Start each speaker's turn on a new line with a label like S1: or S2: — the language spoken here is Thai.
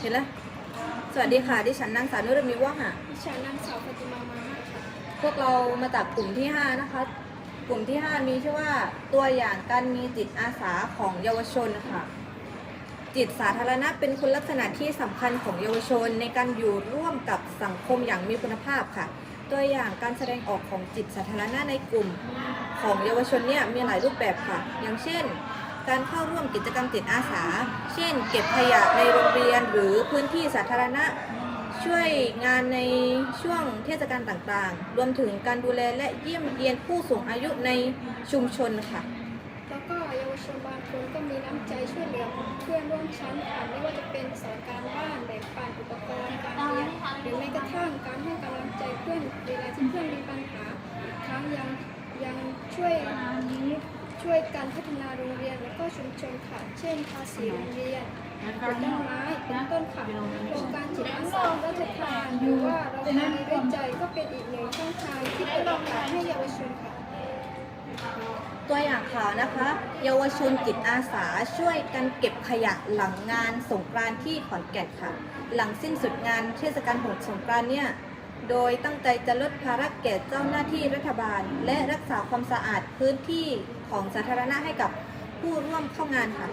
S1: เห็นแล้วสวัสดีค่ะ ดิฉันนางสาวนุรมีว่องค่ะ
S2: ดิฉันนางสาวปฏิมามาม่าค่ะ
S1: พวกเรามาจากกลุ่มที่ 5 นะคะ กลุ่มที่ 5 มีชื่อว่าตัวอย่างการมีจิตอาสาของเยาวชนค่ะ จิตสาธารณะเป็นคุณลักษณะที่สำคัญของเยาวชนในการอยู่ร่วมกับสังคมอย่างมีคุณภาพค่ะ ตัวอย่างการแสดงออกของจิตสาธารณะในกลุ่มของเยาวชนเนี่ยมีหลายรูปแบบค่ะ อย่างเช่น การเข้าร่วมกิจกรรมจิตอาสา เช่น เก็บขยะในโรงเรียนหรือพื้นที่สาธารณะ ช่วยงานในช่วงเทศกาลต่างๆ รวมถึงการดูแลและเยี่ยมเยียนผู้สูงอายุในชุมชนค่ะ
S2: แล้วก็เยาวชนบางคนก็มีน้ำใจช่วยเหลือเพื่อนร่วมชั้นค่ะไม่ว่าจะเป็นสอนการบ้านแบ่งปันอุปกรณ์การเรียนหรือแม้กระทั่งการให้กำลังใจเพื่อนเวลาที่เพื่อนมีปัญหาอีกทั้งยังยังช่วย ช่วยการพัฒนาโรงเรียนและก็ชุมชนค่ะ เช่นภาษีโรงเรียนปลูกต้นไม้เป็นต้นค่ะโครงการจิตอาสาราชทานหรือว่าเราทำดีด้วยใจก็เป็นอีกหนึ่งช่องทางที่เปิดโอกาสให้เยาวชนค่ะ
S1: ตัวอย่างข่าวนะคะ เยาวชนจิตอาสาช่วยกันเก็บขยะหลังงานสงกรานต์ที่ขอนแก่นค่ะ หลังสิ้นสุดงานเทศกาลหงสงกรานต์เนี่ย โดยตั้งใจจะลดภาระแก่เจ้าหน้าที่รัฐบาล และรักษาความสะอาดพื้นที่ของสาธารณะให้กับผู้ร่วมเข้างานค่ะ